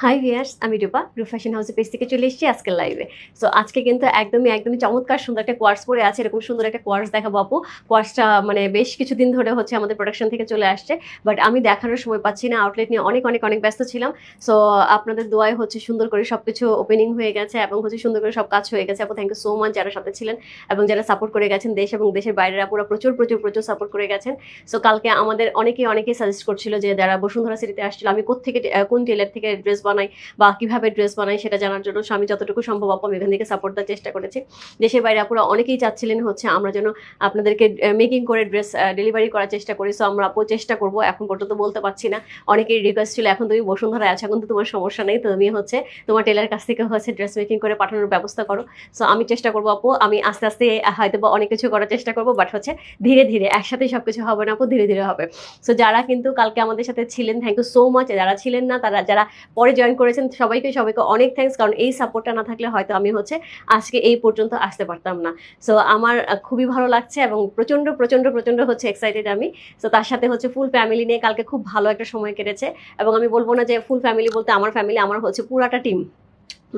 High viewers আমি রূপা রূপ fashion হাউসের পেজ থেকে চলে এসেছি আজকের লাইভে সো আজকে কিন্তু একদমই একদমই চমৎকার সুন্দর একটা কোয়ার্স পরে আছে, এরকম সুন্দর একটা কোয়ার্স দেখাবো আপু। কোয়ার্সটা মানে বেশ কিছুদিন ধরে হচ্ছে আমাদের প্রোডাকশন থেকে চলে আসছে বাট আমি দেখানোর সময় পাচ্ছি না আউটলেট নিয়ে অনেক অনেক অনেক ব্যস্ত ছিলাম। সো আপনাদের দোয়ায় হচ্ছে সুন্দর করে সব কিছু ওপেনিং হয়ে গেছে এবং হচ্ছে সুন্দর করে সব কাজ হয়ে গেছে। আপু থ্যাংক ইউ সো মাচ যারা সাথে ছিলেন এবং যারা সাপোর্ট করে গেছেন দেশ এবং দেশের বাইরের আপুরা প্রচুর প্রচুর প্রচুর সাপোর্ট করে গেছেন। সো কালকে আমাদের অনেকেই অনেকেই সাজেস্ট করছিল যে, যারা বসুন্ধরা সিটিতে আসছিল, আমি কোথেকে কোন টেলার থেকে ড্রেস বানাই বা কীভাবে ড্রেস বানাই সেটা জানার জন্য আমি যতটুকু সম্ভব আপু আমি এখান থেকে সাপোর্ট দেওয়ার চেষ্টা করেছি। দেশের বাইরে আপুরা অনেকেই চাচ্ছিলেন হচ্ছে আমরা যেন আপনাদেরকে মেকিং করে ড্রেস ডেলিভারি করার চেষ্টা করি। সো আমরা আপু চেষ্টা করব, এখন পর্যন্ত বলতে পারছি না। অনেকেই রিকোয়েস্ট ছিল, এখন তুমি বসুন্ধরা আছো, এখন তো তোমার সমস্যা নেই। তুমি হচ্ছে তোমার টেলার কাছ থেকে হচ্ছে ড্রেস মেকিং করে পাঠানোর ব্যবস্থা করো। সো আমি চেষ্টা করব আপু, আমি আস্তে আস্তে হয়তো বা অনেক কিছু করার চেষ্টা করব বাট হচ্ছে ধীরে ধীরে একসাথে সব কিছু হবে না আপু, ধীরে ধীরে হবে। সো যারা কিন্তু কালকে আমাদের সাথে ছিলেন থ্যাংক ইউ সো মাচ যারা ছিলেন না, তারা, যারা পরে জয়েন করেছেন, সবাইকে সবাইকে অনেক থ্যাংকস কারণ এই সাপোর্টটা না থাকলে হয়তো আমি হচ্ছে আজকে এই পর্যন্ত আসতে পারতাম না। সো আমার খুবই ভালো লাগছে এবং প্রচণ্ড প্রচণ্ড প্রচণ্ড হচ্ছে এক্সাইটেড আমি। সো তার সাথে হচ্ছে ফুল ফ্যামিলি নিয়ে কালকে খুব ভালো একটা সময় কেটেছে। এবং আমি বলব না যে ফুল ফ্যামিলি বলতে আমার ফ্যামিলি আমার হচ্ছে পুরাটা টিম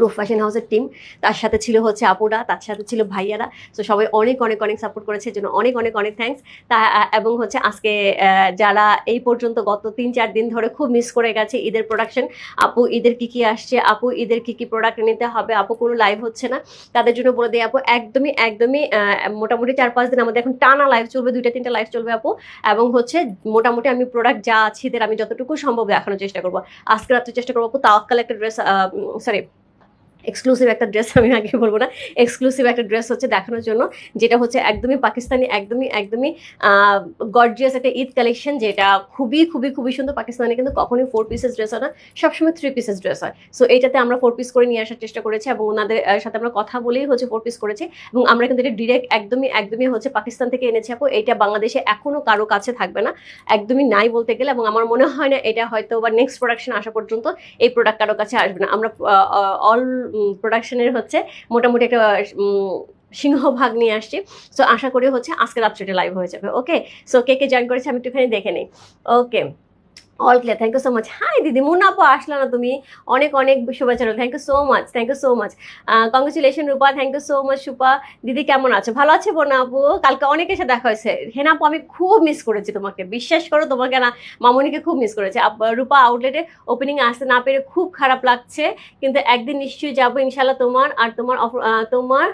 রুফ ফ্যাশন হাউসের টিম তার সাথে ছিল হচ্ছে আপুরা, তার সাথে ছিল ভাইয়ারা। তো সবাই অনেক অনেক অনেক সাপোর্ট করেছে জন্য অনেক অনেক অনেক থ্যাঙ্কস তা এবং হচ্ছে আজকে যারা এই পর্যন্ত গত তিন, চার দিন ধরে খুব মিস করে গেছে ঈদের প্রোডাকশন আপু, ঈদের কি কি আসছে? আপু, ঈদের কি কি প্রোডাক্ট নিতে হবে? আপু, কোনো লাইভ হচ্ছে না। তাদের জন্য বলে দিই, আপু, একদমই একদমই মোটামুটি চার, পাঁচ দিন আমাদের এখন টানা লাইভ চলবে, দুইটা, তিনটা লাইভ চলবে, আপু। এবং হচ্ছে মোটামুটি আমি প্রোডাক্ট যা আছে এদের আমি যতটুকু সম্ভব দেখানোর চেষ্টা করব। আজকে রাত্রে চেষ্টা করব, আপু, তাওয়াক্কাল একটা ড্রেস সরি এক্সক্লুসিভ একটা ড্রেস আমি আগে বলব না। এক্সক্লুসিভ একটা ড্রেস হচ্ছে দেখানোর জন্য, যেটা হচ্ছে একদমই পাকিস্তানি, একদমই একদমই গর্জিয়াস একটা ঈদ কালেকশন যেটা খুবই খুবই খুবই সুন্দর পাকিস্তানে, কিন্তু কখনোই ফোর পিসেস ড্রেস হয় না। সবসময় থ্রি পিসেস ড্রেস হয়। সো এইটাতে আমরা ফোর পিস করে নিয়ে আসার চেষ্টা করেছি এবং ওনাদের সাথে আমরা কথা বলেই হচ্ছে ফোর পিস করেছি এবং আমরা কিন্তু এটা ডিরেক্ট একদমই একদমই হচ্ছে পাকিস্তান থেকে এনেছি আপু। এটা বাংলাদেশে এখনও কারও কাছে থাকবে না, একদমই নাই বলতে গেলে এবং আমার মনে হয় না এটা হয়তো বা নেক্সট প্রোডাকশন আসা পর্যন্ত এই প্রোডাক্ট কারও কাছে আসবে না। আমরা অল প্রোডাকশনের হচ্ছে মোটামুটি একটা সিংহভাগ নিয়ে আসছি। সো আশা করি হচ্ছে আজকে রাত্রিটা লাইভ হয়ে যাবে ওকে সো কে কে জয়েন করেছে আমি একটুখানি দেখে নিই। Okay all clear thank you so much hi দিদি মুন্না আসলো না তুমি অনেক অনেক শুভেচ্ছা thank you so much thank you so much congratulation Rupa thank you so much সুপা দিদি কেমন আছো? ভালো আছে বোনা আপু কালকে অনেকের সাথে দেখা হয়েছে। হেনা আপু আমি খুব মিস করেছি তোমাকে। বিশ্বাস করো, তোমাকে না, মামনিকে খুব মিস করেছি। রূপা আউটলেটে ওপেনিং আসতে না পেরে খুব খারাপ লাগছে। কিন্তু একদিন নিশ্চয়ই যাব ইনশাল্লাহ তোমার আর তোমার তোমার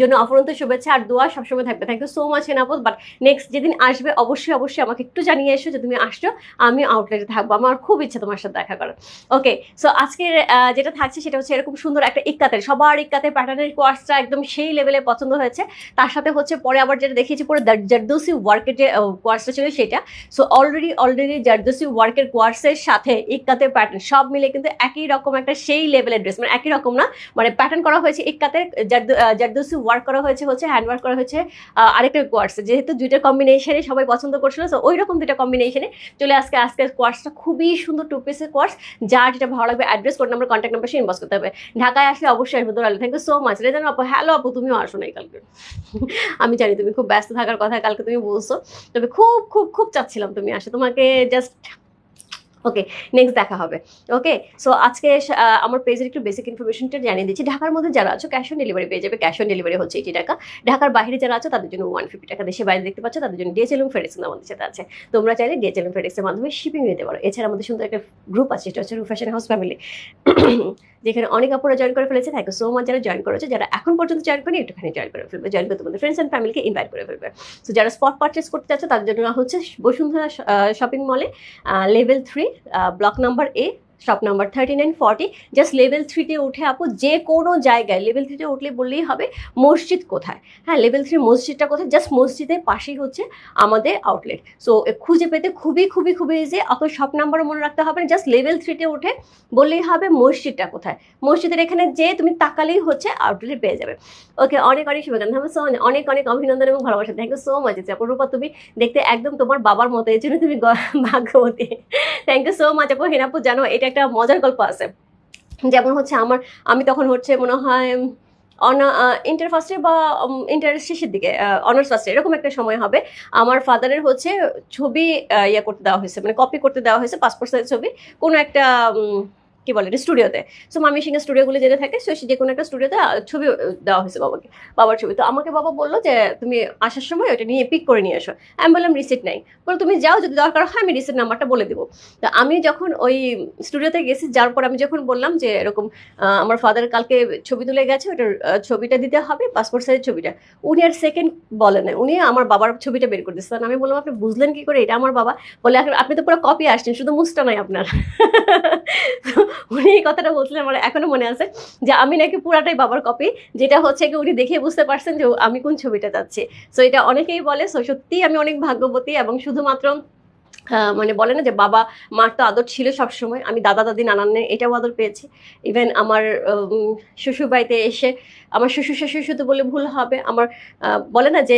জন্য অফরন্ত শুভেচ্ছা আর দোয়া সবসময় থাকবে। থ্যাংক ইউ সো মাচ হেনাপত বাট নেক্সট যেদিন আসবে অবশ্যই অবশ্যই আমাকে একটু জানিয়ে এসো যে তুমি আসছো। আমি আউটলেটে থাকব। আমার খুব ইচ্ছা তোমার সাথে দেখা করার। ওকে সো আজকের যেটা থাকছে সেটা হচ্ছে এরকম সুন্দর একটা ইক্কাতের। সবার ইক্কাতের প্যাটার্নের কোয়ার্সটা একদম সেই লেভেলে পছন্দ হয়েছে। তার সাথে হচ্ছে পরে আবার যেটা দেখিয়েছি পরে জার- জারদৌসি ওয়ার্কের যে কোয়ার্সটা ছিল সেটা। সো অলরেডি অলরেডি জারদৌসি ওয়ার্কের কোয়ার্সের সাথে ইক্কাতের প্যাটার্ন সব মিলে কিন্তু একই রকম একটা সেই লেভেলের ড্রেস মানে একই রকম না। মানে প্যাটার্ন করা হয়েছে আহ, জারদৌসি ওয়ার্ক করা হয়েছে হচ্ছে হ্যান্ড ওয়ার্ক করা হয়েছে আরেকটা কোয়ার্স যেহেতু দুইটা কম্বিনেশনে সবাই পছন্দ করছিল তো ওই রকম দুইটা কম্বিনেশনে চলে আজকে, আজকের কোয়ার্সটা খুবই সুন্দর টু পিসের কোয়ার্স যার যেটা ভালো লাগবে address code number contact number সে ইনবক্স করতে হবে। ঢাকায় আসলে অবশ্যই আসবে। দৌড়ালে thank you so much Rezan আপু হ্যালো আপু, তুমিও আসো নাই কালকে। আমি জানি তুমি খুব ব্যস্ত থাকার কথা, কালকে তুমি বলছো। তবে খুব খুব খুব চাচ্ছিলাম তুমি আসো। তোমাকে জাস্ট ওকে নেক্সট দেখা হবে। ওকে সো আজকে আমার পেজের একটু বেসিক ইনফরমেশনটা জানিয়ে দিচ্ছি। ঢাকার মধ্যে যারা আছো ক্যাশ অন ডেলিভারি পেয়ে যাবে। ক্যাশ অন ডেলিভারি হচ্ছে এইটি টাকা। ঢাকার বাইরে যারা আছো, তাদের জন্য ওয়ান ফিফটি টাকা। দেশে বাইরে দেখতে পাচ্ছ, তাদের জন্য ডিএচএল এবং ফেডেক্স আমাদের সাথে আছে। তোমরা চাইলে ডিএচএল এবং ফেডেক্সের মাধ্যমে শিপিং নিতে পারো। এছাড়া আমাদের সুন্দর একটা গ্রুপ আছে, সেটা হচ্ছে রু ফ্যাশন হাউস ফ্যামিলি যেখানে অনেক আপুরা জয়েন করে ফেলেছে। থ্যাংক ইউ সো মাচ যারা জয়েন করেছে। যারা এখন পর্যন্ত জয়েন করেনি, একটুখানি জয়েন করে ফেলবে। জয়েন করে তোমাদের ফ্রেন্ডস অ্যান্ড ফ্যামিলিকে ইনভাইট করে ফেলবে। তো যারা স্পট পারচেস করতে চাচ্ছ, তাদের জন্য হচ্ছে বসুন্ধরা শপিং মলে level three block number A shop number thirty nine forty just level থ্রিতে উঠে আপু যে কোনো জায়গায় লেভেল থ্রিতে উঠলে বললেই হবে মসজিদ কোথায়? হ্যাঁ লেভেল থ্রি মসজিদটা কোথায়? জাস্ট মসজিদের পাশেই হচ্ছে আমাদের আউটলেট সো খুঁজে পেতে খুবই খুবই খুবই ইজি অত শপ নাম্বারও মনে রাখতে হবে না জাস্ট লেভেল থ্রিতে উঠে বললেই হবে মসজিদটা কোথায়? মসজিদের এখানে যে তুমি তাকালেই হচ্ছে আউটলেট পেয়ে যাবে। ওকে অনেক অনেক শুভকামনা আমি so অনেক অনেক অভিনন্দন এবং ভালোবাসা। থ্যাংক ইউ সো মাচ আপু রূপা, তুমি দেখতে একদম তোমার বাবার মতো, এই জন্য তুমি ভাগ্যবতী। থ্যাংক ইউ সো মাচ আপু, হেনাপু, জানো, এটা একটা মজার গল্প আছে। যেমন হচ্ছে আমার, আমি তখন হচ্ছে মনে হয় অনা ইন্টার ফার্স্টে বা ইন্টার শেষের দিকে অনার্স ফার্স্টে এরকম একটা সময় হবে। আমার ফাদারের হচ্ছে ছবি ইয়ে করতে দেওয়া হয়েছে মানে কপি করতে দেওয়া হয়েছে পাসপোর্ট সাইজ ছবি। কোনো একটা কি বলে স্টুডিওতে সো মামি সিং স্টুডিওগুলো যেটা থাকে সো যে কোনো একটা স্টুডিওতে ছবি দেওয়া হয়েছে বাবাকে, বাবার ছবি। তো আমাকে বাবা বলল যে, তুমি আসার সময় ওটা নিয়ে পিক করে নিয়ে আসো আমি বললাম রিসিট নাই। বলো তুমি যাও, যদি দরকার হয়, আমি রিসিট নাম্বারটা বলে দেবো। তো আমি যখন ওই স্টুডিওতে গেছি যার পর আমি যখন বললাম যে, এরকম আমার ফাদার কালকে ছবি তুলে গেছে ওটার ছবিটা দিতে হবে পাসপোর্ট সাইজের ছবিটা। উনি আর সেকেন্ড বলেন না উনি আমার বাবার ছবিটা বের করে দিচ্ছেন আমি বললাম, আপনি বুঝলেন কি করে? এটা আমার বাবা। বলে, আপনি তো পুরো কপি আসছেন, শুধু মুসটা নাই আপনার। উনি এই কথাটা বলছিলেন, আমার এখনও মনে আছে যে আমি নাকি পুরাটাই বাবার কপি যেটা হচ্ছে কি উনি দেখে বুঝতে পারছেন যে আমি কোন ছবিটা চাচ্ছি। সো এটা অনেকেই বলে সো সত্যি আমি অনেক ভাগ্যবতী এবং শুধুমাত্র মানে বলে না যে বাবা, মার তো আদর ছিল সবসময়, আমি দাদা, দাদি, নানান, এটাও আদর পেয়েছি। ইভেন আমার শ্বশুর বাড়িতে এসে আমার শ্বশুর শাশুড়ি শুধু বলে ভুল হবে। আমার বলে না যে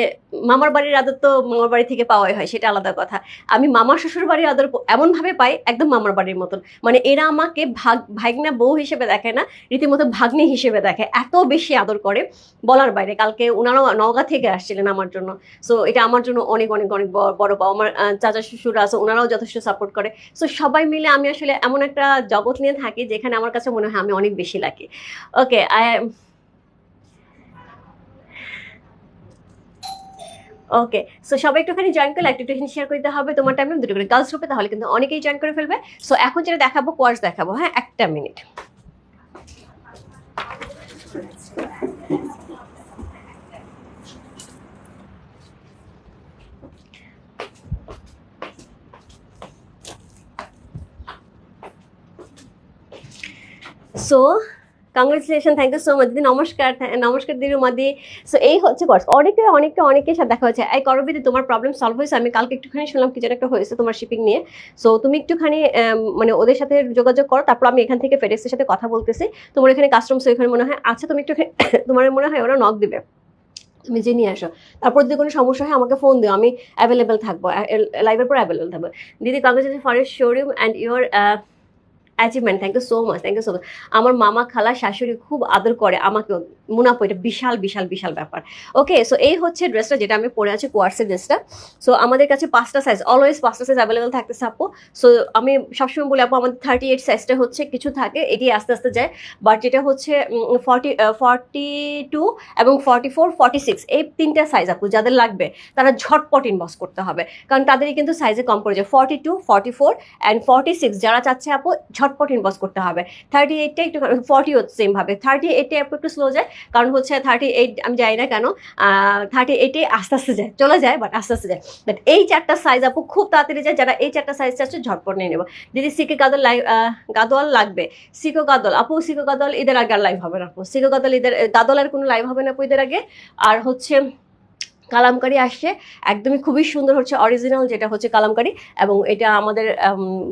মামার বাড়ির আদর তো মামার বাড়ি থেকে পাওয়াই হয়, সেটা আলাদা কথা। আমি মামার শ্বশুর বাড়ির আদর এমনভাবে পাই একদম মামার বাড়ির মতন। মানে এরা আমাকে ভাগ, ভাগনা বউ হিসেবে দেখে না, রীতিমতো ভাগ্নি হিসেবে দেখে। এত বেশি আদর করে বলার বাইরে। কালকে ওনারাও নওগাঁ থেকে আসছিলেন আমার জন্য। সো এটা আমার জন্য অনেক অনেক অনেক বড় পাওয়া। আমার চাচা শ্বশুর আছে ওনারাও যথেষ্ট সাপোর্ট করে। সো সবাই মিলে আমি আসলে এমন একটা জগৎ নিয়ে থাকি যেখানে আমার কাছে মনে হয় আমি অনেক বেশি lucky okay I okay so সবাই একটুখানি জয়েন করলে একটু একটু শেয়ার করতে হবে। তোমার টাইমে দুটো করে গার্লস গ্রুপে তাহলে কিন্তু অনেকেই জয়েন করে ফেলবে। সো এখন যেটা দেখাবো কোয়ার্স দেখাবো হ্যাঁ? একটা minute so congratulation thank you so much দিদি, নমস্কার নমস্কার দিদি সো এই হচ্ছে কোর্স অনেকে অনেকে অনেকের সাথে দেখা হচ্ছে এই করবিদি তোমার প্রবলেম সলভ হয়েছে। আমি কালকে একটুখানি শুনলাম কিছু একটা হয়েছে তোমার শিপিং নিয়ে। সো তুমি একটুখানি মানে ওদের সাথে যোগাযোগ করো। তারপর আমি এখান থেকে ফেডেক্সের সাথে কথা বলতেছি। তোমার এখানে কাস্টমস এখানে মনে হয় আচ্ছা তুমি একটুখানি, তোমার মনে হয় ওরা নক দিবে। তুমি যে নিয়ে আসো। তারপর যদি কোনো সমস্যা হয়, আমাকে ফোন দিও। আমি অ্যাভেলেবেল থাকব। লাইভের পর অ্যাভেলেবেল থাকব। দিদি congratulation for showroom and your achievement thank you so much thank you so much আমার মামা খালা শাশুড়ি খুব আদর করে আমাকেও, মুনাফো, এটা বিশাল বিশাল বিশাল ব্যাপার। ওকে সো এই হচ্ছে ড্রেসটা যেটা আমি পরে আছি কোয়ার্সের ড্রেসটা সো আমাদের কাছে পাঁচটা সাইজ অলওয়েজ পাঁচটা সাইজ অ্যাভেলেবেল থাকতে আপু। সো আমি সবসময় বলি আপু, আমাদের থার্টি এইট সাইজটা হচ্ছে কিছু থাকে, এটি আস্তে আস্তে যায়। বাট যেটা হচ্ছে ফর্টি ফর্টি টু এবং ফর্টি ফোর ফর্টি সিক্স এই তিনটা সাইজ আপু, যাদের লাগবে, তারা ঝটপট ইনবক্স করতে হবে। কারণ তাদেরই কিন্তু সাইজে কম পড়ে যায়। Forty two forty four and forty six যারা চাচ্ছে আপু ঝটপট ইনবক্স করতে হবে। থার্টি এইটটা একটু ফর্টিও সেমভাবে থার্টি এইটে একটু স্লো যায়, কারণ হচ্ছে থার্টি এইট আমি জানি না কেন থার্টি এইটে আস্তে আস্তে যায়, চলে যায় বাট আস্তে আস্তে যায়। বাট এই চারটা সাইজ আপু খুব তাড়াতাড়ি যায়, যারা এই চারটা সাইজ চাচ্ছে ঝটপট নিয়ে নেব। যদি সিকে গাদল গাদোয়াল লাগবে। সিকো গাদল আপু সিকো গাদল ঈদের আগে আর লাইভ হবে না আপু। সিকো গাদল ঈদের গাদলের কোনো লাইভ হবে না আপু ঈদের আগে। আর হচ্ছে কালামকারি আসছে। একদমই খুবই সুন্দর হচ্ছে অরিজিনাল যেটা হচ্ছে কালামকারি এবং এটা আমাদের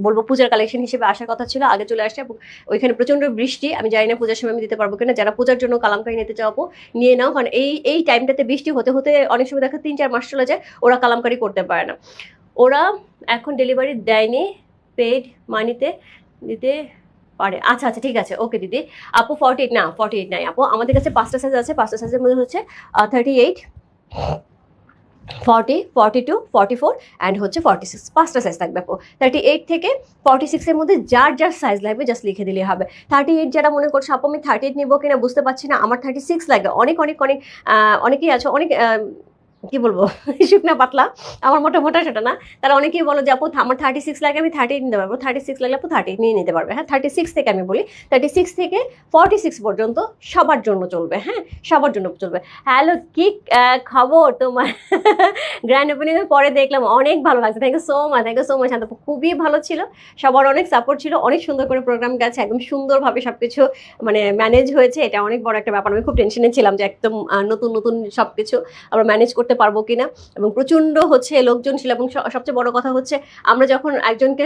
বলব পূজার কালেকশন হিসেবে আসার কথা ছিল, আগে চলে আসছে এবং ওইখানে প্রচণ্ড বৃষ্টি, আমি জানি না পূজার সময় আমি দিতে পারব কিনা, যারা পূজার জন্য কালামকারি নিতে চাবো নিয়ে নাও, কারণ এই এই টাইমটাতে বৃষ্টি হতে হতে অনেক সময় দেখা তিন চার মাস চলে যায়, ওরা কালামকারি করতে পারে না। ওরা এখন ডেলিভারি দেয়নি পেড মানিতে দিতে পারে। আচ্ছা আচ্ছা ঠিক আছে ওকে দিদি। আপু ফর্টি এইট না ফর্টি এইট নাই, আপু, আমাদের কাছে পাঁচটা সাইজ আছে, পাঁচটা সাইজের মধ্যে হচ্ছে thirty eight forty forty two forty four and হচ্ছে ফর্টি সিক্স পাঁচটা সাইজ থাকবে আপু। থার্টি এইট থেকে ফর্টি সিক্সের মধ্যে যার যার সাইজ লাগবে জাস্ট লিখে দিলে হবে। থার্টি এইট যারা মনে করছে, আপু, আমি থার্টি এইট নিবো কিনা বুঝতে পারছি না, আমার থার্টি সিক্স লাগবে। অনেক অনেক অনেক অনেকেই আছে, অনেক কি বলব? শুকনা পাতলা। আমার মোটা মোটা সেটা না। তারা অনেকেই বলো যে, আপু আমার থার্টি সিক্স লাগে আমি থার্টি নিতে পারব। থার্টি সিক্স লাগলে আপু থার্টি নিয়ে নিতে পারবে। হ্যাঁ থার্টি সিক্স থেকে আমি বলি থার্টি সিক্স থেকে ফর্টি সিক্স পর্যন্ত সবার জন্য চলবে। হ্যাঁ সবার জন্য চলবে। হ্যালো, কি খবর তোমার? গ্র্যান্ড ওপেনিং পরে দেখলাম অনেক ভালো লাগছে। Thank you so much thank you so much Shanto খুবই ভালো ছিল। সবার অনেক সাপোর্ট ছিল। অনেক সুন্দর করে প্রোগ্রাম গেছে। একদম সুন্দরভাবে সবকিছু মানে ম্যানেজ হয়েছে। এটা অনেক বড় একটা ব্যাপার। আমি খুব টেনশনে ছিলাম যে, একদম নতুন নতুন সবকিছু আমরা ম্যানেজ করতে পারব কিনা? এবং প্রচণ্ড হচ্ছে লোকজন ছিল এবং সবচেয়ে বড় কথা হচ্ছে আমরা যখন একজনকে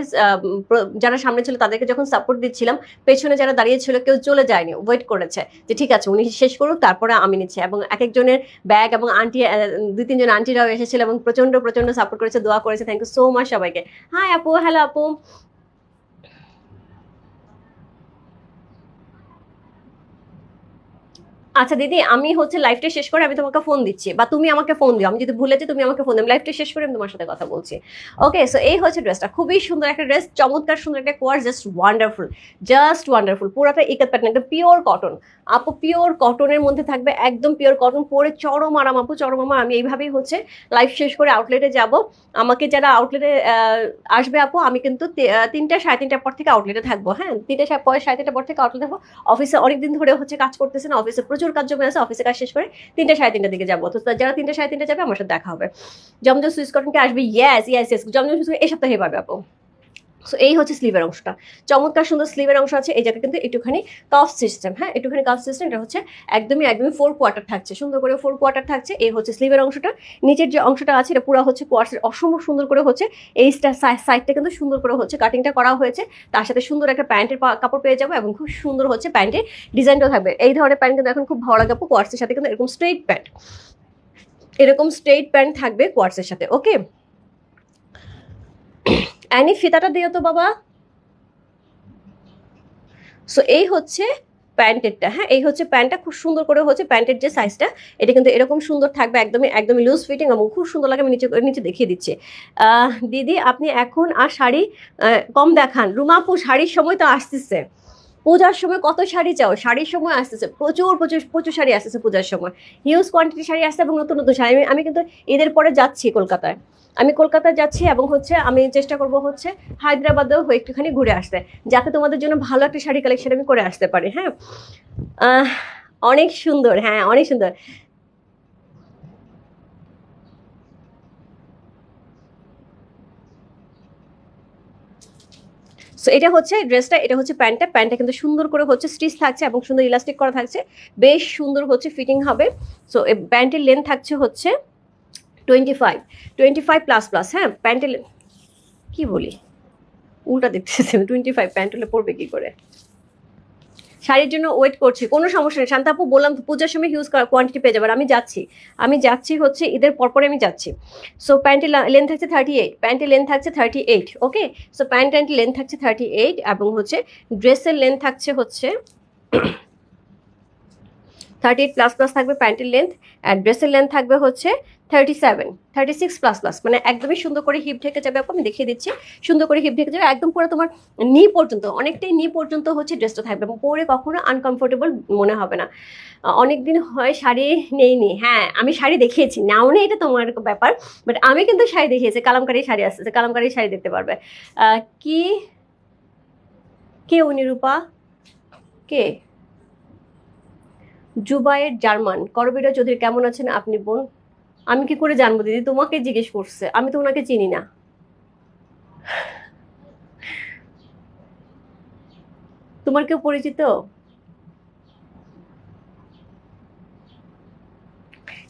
যারা সামনে ছিল তাদেরকে যখন সাপোর্ট দিচ্ছিলাম, পেছনে যারা দাঁড়িয়ে ছিল কেউ চলে যায়নি ওয়েট করেছে যে ঠিক আছে, উনি শেষ করুক, তারপরে আমি নিচ্ছি। এবং এক একজনের ব্যাগ এবং আন্টি দুই তিনজন আন্টিরাও এসেছিল এবং প্রচণ্ড প্রচণ্ড সাপোর্ট করেছে, দোয়া করেছে থ্যাংক ইউ সো মাচ সবাইকে। হাই আপু হ্যালো আপু। আচ্ছা দিদি, আমি হচ্ছে লাইফটা শেষ করে আমি তোমাকে ফোন দিচ্ছি। বা তুমি আমাকে ফোন দিও। আমি যদি ভুলে যাই, তুমি আমাকে ফোন দিও। লাইফটা শেষ করে আমি তোমার সাথে কথা বলছি। ওকে সো এই হচ্ছে ড্রেসটা খুবই সুন্দর একটা ড্রেস চমৎকার সুন্দর একটা কোয়ার জাস্ট ওয়ান্ডারফুল জাস্ট ওয়ান্ডারফুল পুরোটা ইকাত প্যাটার্ন একটা পিওর কটন আপু পিওর কটনের মধ্যে থাকবে একদম পিওর কটন পরে চরম আরাম। আপু, চরম আমা আমি এইভাবেই হচ্ছে লাইফ শেষ করে আউটলেটে যাব। আমাকে যারা আউটলেটে আসবে আপু, আমি কিন্তু তিনটা সাড়ে তিনটার পর থেকে আউটলেটে থাকব। হ্যাঁ তিনটা সাড়ে পরে সাড়ে তিনটার পর থেকে আউটলেটে থাকব। অফিসে অনেকদিন ধরে হচ্ছে কাজ করতেছেন অফিসে প্রচুর কাজ জমে আছে অফিসে কাজ শেষ করে তিনটা সাড়ে তিনটার দিকে যাব। তো যারা তিনটা সাড়ে তিনটা যাবে, আমার সাথে দেখা হবে। জমজম সুইস কটনকে আসবে ইয়াস ইয়াস ইয়াস জমজম এই সপ্তাহে পাবে আপু। সো এই হচ্ছে স্লিভের অংশটা। চমৎকার সুন্দর স্লিভের অংশ আছে, এই জায়গায় কিন্তু একটুখানি কাফ সিস্টেম হ্যাঁ? একটুখানি কাফ সিস্টেম এটা হচ্ছে একদমই একদমই ফোর কোয়ার্টার থাকছে। সুন্দর করে ফোর কোয়ার্টার থাকছে, এই হচ্ছে স্লিভের অংশটা। নিচের যে অংশটা আছে, এটা পুরো হচ্ছে কোয়ার্সের অসম্ভব সুন্দর করে হচ্ছে এই সাইডটা কিন্তু সুন্দর করে হচ্ছে কাটিংটা করা হয়েছে। তার সাথে সুন্দর একটা প্যান্টের কাপড় পেয়ে যাব এবং খুব সুন্দর হচ্ছে প্যান্টের ডিজাইনটাও থাকবে। এই ধরনের প্যান্ট কিন্তু এখন খুব ভালো লাগে কোয়ার্সের সাথে কিন্তু এরকম স্ট্রেট প্যান্ট এরকম স্ট্রেট প্যান্ট থাকবে কোয়ার্সের সাথে ওকে অ্যানি ফিতাটা দিও তো বাবা। সো এই হচ্ছে প্যান্টেরটা হ্যাঁ? এই হচ্ছে প্যান্টটা, খুব সুন্দর করে হচ্ছে প্যান্টের যে সাইজটা এটা কিন্তু এরকম সুন্দর থাকবে, একদমই একদমই লুজ ফিটিং এবং খুব সুন্দর লাগে, আমি নিচে নিচে দেখিয়ে দিচ্ছি। দিদি, আপনি এখন আর শাড়ি কম দেখান। রুমাপু, শাড়ির সময় তো আসতেছে। পূজার সময় কত শাড়ি চাও? শাড়ির সময় আসতেছে, প্রচুর প্রচুর প্রচুর শাড়ি আসতেছে পূজার সময়। হিউজ কোয়ান্টিটি শাড়ি আসছে এবং নতুন নতুন শাড়ি। আমি কিন্তু এদের পরে যাচ্ছি কলকাতায়। আমি কলকাতায় যাচ্ছি এবং হচ্ছে আমি চেষ্টা করব হচ্ছে হায়দ্রাবাদেও একটুখানি ঘুরে আসতে, যাতে তোমাদের জন্য ভালো একটা শাড়ি কালেকশন আমি করে আসতে পারি হ্যাঁ? অনেক সুন্দর হ্যাঁ অনেক সুন্দর। সো এটা হচ্ছে ড্রেসটা, এটা হচ্ছে প্যান্টটা প্যান্টটা কিন্তু সুন্দর করে হচ্ছে স্টিচ থাকছে এবং সুন্দর ইলাস্টিক করা থাকছে, বেশ সুন্দর হচ্ছে ফিটিং হবে। সো প্যান্টের লেন্থ থাকছে হচ্ছে twenty five twenty five plus plus হ্যাঁ? প্যান্টের কি বলি? উল্টা দেখতেছি টোয়েন্টি ফাইভ প্যান্ট হলে পড়বে কি করে? শাড়ির জন্য ওয়েট করছি, কোনো সমস্যা নেই। শান্তাপু, বললাম পূজার সময় হিউজ কোয়ান্টিটি পেয়ে যাবে, আর আমি যাচ্ছি। আমি যাচ্ছি হচ্ছে, ঈদের পরপরে আমি যাচ্ছি। সো প্যান্টের লেন্থ থাকছে থার্টি এইট প্যান্টের লেন্থ থাকছে thirty eight okay so pant প্যান্টের লেন্থ থাকছে থার্টি এইট এবং হচ্ছে ড্রেসের লেন্থ থাকছে হচ্ছে থার্টি এইট প্লাস প্লাস থাকবে প্যান্টের লেন্থ আর ড্রেসের লেন্থ থাকবে হচ্ছে thirty seven thirty six plus plus মানে একদমই সুন্দর করে হিপ ঢেকে যাবে, আপু, আমি দেখিয়ে দিচ্ছি। সুন্দর করে হিপ ঢেকে যাবে, একদম পুরো তোমার নি পর্যন্ত, অনেকটাই নি পর্যন্ত হচ্ছে ড্রেসটা থাকবে পরে কখনো আনকমফোর্টেবল মনে হবে না। অনেক দিন হয় শাড়ি নেইনি হ্যাঁ আমি শাড়ি দেখিয়েছি নাও নেই, এটা তোমার ব্যাপার বাট আমি কিন্তু শাড়ি দেখিয়েছি, কালামকারি শাড়ি আসতেছে, কালামকারি শাড়ি দেখতে পারবে। কি, কে উনি রূপা কে? জুবাইয়ের জার্মান। করবিরা চৌধুরী, কেমন আছেন আপনি বোন? আমি কি করে জানব দিদি? তোমাকে জিজ্ঞেস করছে। আমি তো ওনাকে চিনি না। তোমার কেউ পরিচিত?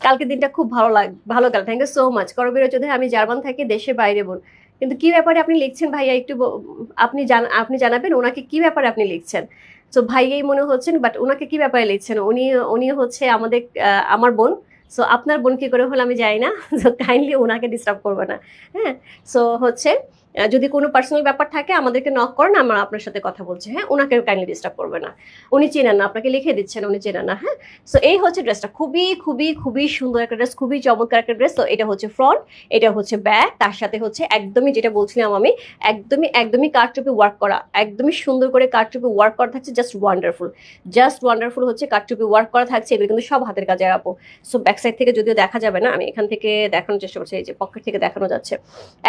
কালকে দিনটা খুব ভালো লাগ, ভালো গেল থ্যাংক ইউ সো মাচ করবীর চৌধুরী, আমি জার্মান থাকি দেশে বাইরে বোন। কিন্তু কি ব্যাপারে আপনি লিখছেন ভাইয়া? একটু আপনি জান, আপনি জানাবেন ওনাকে কি ব্যাপারে আপনি লিখছেন? তো ভাইয়াই মনে হচ্ছেন বাট ওনাকে কি ব্যাপারে লিখছেন? উনি উনি হচ্ছে আমাদের আমার বোন। সো আপনার বোন কি করে হলো আমি যাই না। সো কাইন্ডলি ওনাকে ডিস্টার্ব করবে না। হ্যাঁ? সো হচ্ছে যদি কোনো পার্সোনাল ব্যাপার থাকে, আমাদেরকে নক করেন, আমরা আপনার সাথে কথা বলছি হ্যাঁ? ওনাকে কাইন্ডলি ডিস্টার্ব করবে না। উনি চেনেন না, আপনাকে লিখে দিচ্ছেন, উনি চেনেন না হ্যাঁ? সো এই হচ্ছে ড্রেসটা। খুবই খুবই খুবই সুন্দর একটা ড্রেস, খুবই চমৎকার একটা ড্রেস। তো, এটা হচ্ছে ফ্রন্ট এটা হচ্ছে ব্যাক তার সাথে হচ্ছে একদমই যেটা বলছিলাম আমি, একদমই একদমই কারচুপি ওয়ার্ক করা, একদমই সুন্দর করে কারচুপি ওয়ার্ক করা থাকছে জাস্ট ওয়ান্ডারফুল জাস্ট ওয়ান্ডারফুল হচ্ছে কারচুপি ওয়ার্ক করা থাকছে, এগুলো কিন্তু সব হাতের কাজে আপো। সো ব্যাক সাইড থেকে যদিও দেখা যাবে না, আমি এখান থেকে দেখানোর চেষ্টা করছি, এই যে পকেট থেকে দেখানো যাচ্ছে।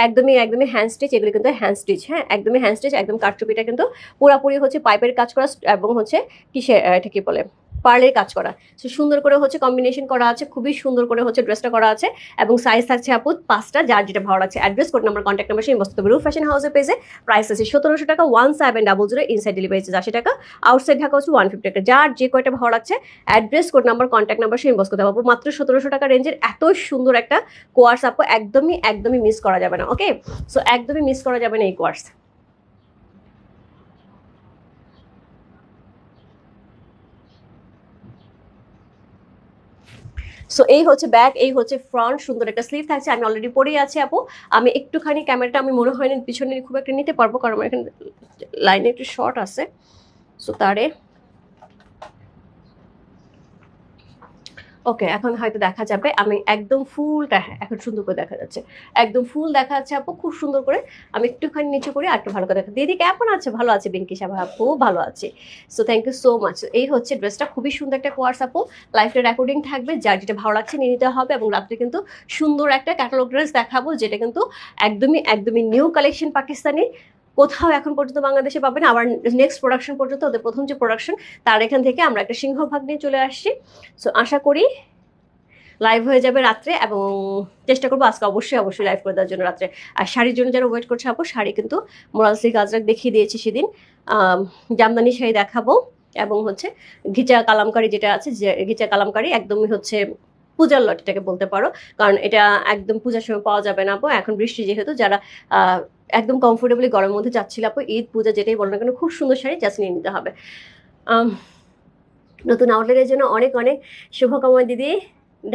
একদমই একদমই হ্যান্ড স্টিচ এগুলো কিন্তু হ্যান্ড স্টিচ হ্যাঁ? একদমই হ্যান্ড স্টিচ একদম কাঠচুপিটা কিন্তু পুরাপুরি হচ্ছে পাইপের কাজ করা, এবং হচ্ছে কিসে এটা কি বলে? পার্লের কাজ করা। সো সুন্দর করে হচ্ছে কম্বিনেশন করা আছে, খুবই সুন্দর করে হচ্ছে ড্রেসটা করা আছে এবং সাইজ থাকছে আপু পাঁচটা, যার যেটা ভালো লাগছে। Address code number contact number সেই বস্তু রুফ ফ্যাশন হাউসের পেজে প্রাইস আছে সতেরোশো টাকা one seven double zero inside delivery charge আশি টাকা। আউটসাইড ঢাকা হচ্ছে ওয়ান ফিফটি টাকা। যার যে কয়টা ভালো লাগছে address code number contact number সেই বস্তু দেবো মাত্র সতেরোশো টাকা রেঞ্জের এত সুন্দর একটা কোয়ার্স আপু, একদমই একদমই মিস করা যাবে না ওকে সো একদমই মিস করা যাবে না এই কোয়ার্স সো এই হচ্ছে ব্যাক এই হচ্ছে ফ্রন্ট সুন্দর একটা স্লিভ থাকছে। আমি অলরেডি পরেই আছি, আপু। আমি একটুখানি ক্যামেরাটা আমি মনে হয় না, পিছনে খুব একটা নিতে পারব, কারণ আমার এখানে লাইনে একটু শর্ট আছে। সো তারে ওকে এখন হয়তো দেখা যাবে আমি একদম ফুলটা হ্যাঁ এখন সুন্দর করে দেখা যাচ্ছে। একদম ফুল দেখা যাচ্ছে আপু, খুব সুন্দর করে। আমি একটুখানি নিচে করে আর একটু ভালো করে দেখা দিদি, কেমন আছে? ভালো আছে বিঙ্কি সাহা আপু, ভালো আছে। So thank you so much এই হচ্ছে ড্রেসটা খুবই সুন্দর একটা কোয়ার্স আপু। লাইফটা রেকর্ডিং থাকবে, যার যেটা ভালো লাগছে নিয়ে নিতে হবে এবং রাত্রে কিন্তু সুন্দর একটা ক্যাটালগ ড্রেস দেখাবো, যেটা কিন্তু একদমই একদমই নিউ কালেকশন পাকিস্তানি। কোথাও এখন পর্যন্ত বাংলাদেশে পাবেন আবার নেক্সট প্রোডাকশন পর্যন্ত ওদের প্রথম যে প্রোডাকশন তার এখান থেকে আমরা একটা সিংহভাগ নিয়ে চলে আসছি। সো আশা করি লাইভ হয়ে যাবে রাত্রে এবং চেষ্টা করব আজকে অবশ্যই অবশ্যই লাইভ করে দেওয়ার জন্য রাত্রে। আর শাড়ির জন্য যারা ওয়েট করছে আপু শাড়ি কিন্তু মোরাল সিল্ক আজরাক দেখিয়ে দিয়েছি সেদিন। জামদানি শাড়ি দেখাবো এবং হচ্ছে ঘিচা কালামকারি যেটা আছে, যে ঘিচা কালামকারি একদমই হচ্ছে পূজার লট এটাকে বলতে পারো। কারণ এটা একদম পূজার সময় পাওয়া যাবে না আপু এখন বৃষ্টি যেহেতু, যারা একদম কমফোর্টেবলি গরমের মধ্যে যাচ্ছিল আপু, ঈদ, পূজা যেটাই বলো না কেন, খুব সুন্দর শাড়ি জাস্ট নিয়ে নিতে হবে। নতুন আউটলেটের জন্য অনেক অনেক শুভকামনা দিদি।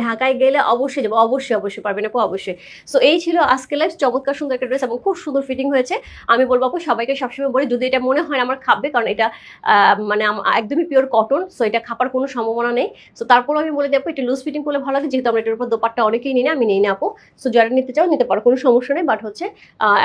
ঢাকায় গেলে অবশ্যই যাব, অবশ্যই অবশ্যই পারবেন আপু অবশ্যই। সো এই ছিল আজকে লাইফ চমৎকার, সুন্দর একটা ড্রেস এবং খুব সুন্দর ফিটিং হয়েছে। আমি বলব আপু, সবাইকে সবসময় বলি, যদি এটা মনে হয় আমার খাবে, কারণ এটা মানে একদমই পিওর কটন সো এটা খাবার কোনো সম্ভাবনা নেই। সো তারপর আমি বলে দেবো, একটু লুজ ফিটিং করলে ভালো লাগে, যেহেতু আমরা এটার উপর দোপাট্টা অনেকেই নিই না, আমি নিই না আপু। সো যারা নিতে চাও, নিতে পারো, কোনো সমস্যা নেই বাট হচ্ছে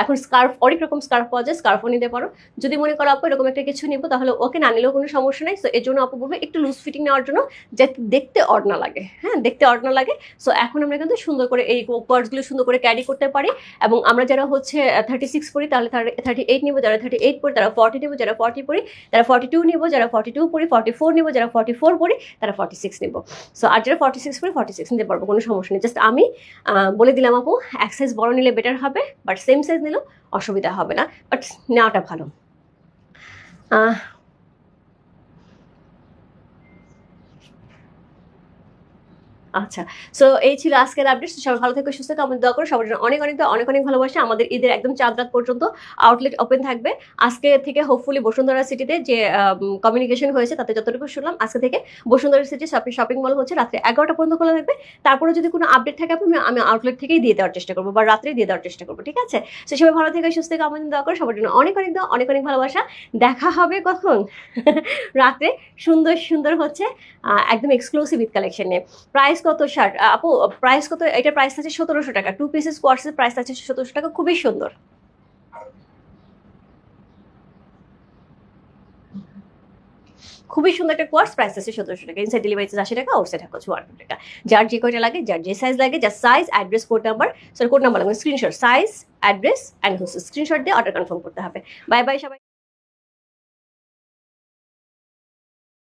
এখন স্কার্ফ অনেক রকম স্কার্ফ পাওয়া যায় স্কার্ফও নিতে পারো। যদি মনে করো আপু, এরকম একটা কিছু নিবো, তাহলে ওকে না নিলেও কোনো সমস্যা নেই। সো এর জন্য আপু বলবে, একটু লুজ ফিটিং নেওয়ার জন্য, যাতে দেখতে অড লাগে হ্যাঁ দেখতে অড না লাগে। সো এখন আমরা কিন্তু সুন্দর করে এই কোয়ার্ডসগুলো সুন্দর করে ক্যারি করতে পারি। এবং আমরা যারা হচ্ছে থার্টি সিক্স পড়ি, তাহলে থার্টি এইট নিবো, যারা থার্টি এইট পড়ি, তারা ফর্টি নিবো, যারা ফর্টি পড়ি, তারা ফর্টি টু নিবো, যারা ফর্টি টু পড়ি ফর্টি ফোর নিবো, যারা ফর্টি ফোর পড়ি, তারা ফর্টি সিক্স নিবো। সো আর যারা ফর্টি সিক্স পড়ি ফর্টি সিক্স নিতে পারব, কোনো সমস্যা নেই। জাস্ট আমি বলে দিলাম আপু, এক সাইজ বড় নিলে বেটার হবে বাট সেম সাইজ নিলেও অসুবিধা হবে না। বাট নেওয়াটা ভালো। আচ্ছা সো এই ছিল আজকের আপডেট সবাই ভালো থেকে সুস্থ থাকো দোয়া করো সবার জন্য অনেক অনেক অনেক অনেক ভালোবাসা। আমাদের ঈদের একদম চাঁদ রাত পর্যন্ত আউটলেট ওপেন থাকবে। আজকে থেকে হোপফুলি বসুন্ধরা সিটিতে যে কমিউনিকেশন হয়েছে তাতে যতটুকু শুনলাম আজকে থেকে Bashundhara city shopping shopping mall হচ্ছে রাত্রে এগারোটা পর্যন্ত খোলা থাকবে। তারপরে যদি কোনো আপডেট থাকে আপু, আমি- আউটলেট থেকেই দিয়ে দেওয়ার চেষ্টা করব বা রাত্রেই দিয়ে দেওয়ার চেষ্টা করব ঠিক আছে? সে সবাই ভালো থেকে সুস্থ থেকে আমাদের দোয়া করো সবার জন্য অনেক অনেক দোয়া, অনেক অনেক ভালোবাসা। দেখা হবে কখন? রাতে সুন্দর সুন্দর হচ্ছে একদম এক্সক্লুসিভ ঈদ কালেকশন নিয়ে। প্রাইস কত শার্ট আপু প্রাইস কত? এটার প্রাইস আছে সতেরোশো টাকা। টু পিসেস কোয়ার্সের প্রাইস আছে সতেরোশো টাকা। খুবই সুন্দর। খুবই সুন্দর একটা কোয়ার্স প্রাইস আছে সতেরোশো টাকা। ইনসাইড ডেলিভারি চার্জ আশি টাকা আউটসাইড টাকা চুয়ান্ন টাকা। যার যে কয়টা লাগে, যার যে সাইজ লাগে, যার size address code number sorry code number লাগবে স্ক্রিনশট সাইজ অ্যাড্রেস অ্যান্ড হচ্ছে স্ক্রিনশট দিয়ে অর্ডার কনফার্ম করতে হবে। বাই বাই সবাই।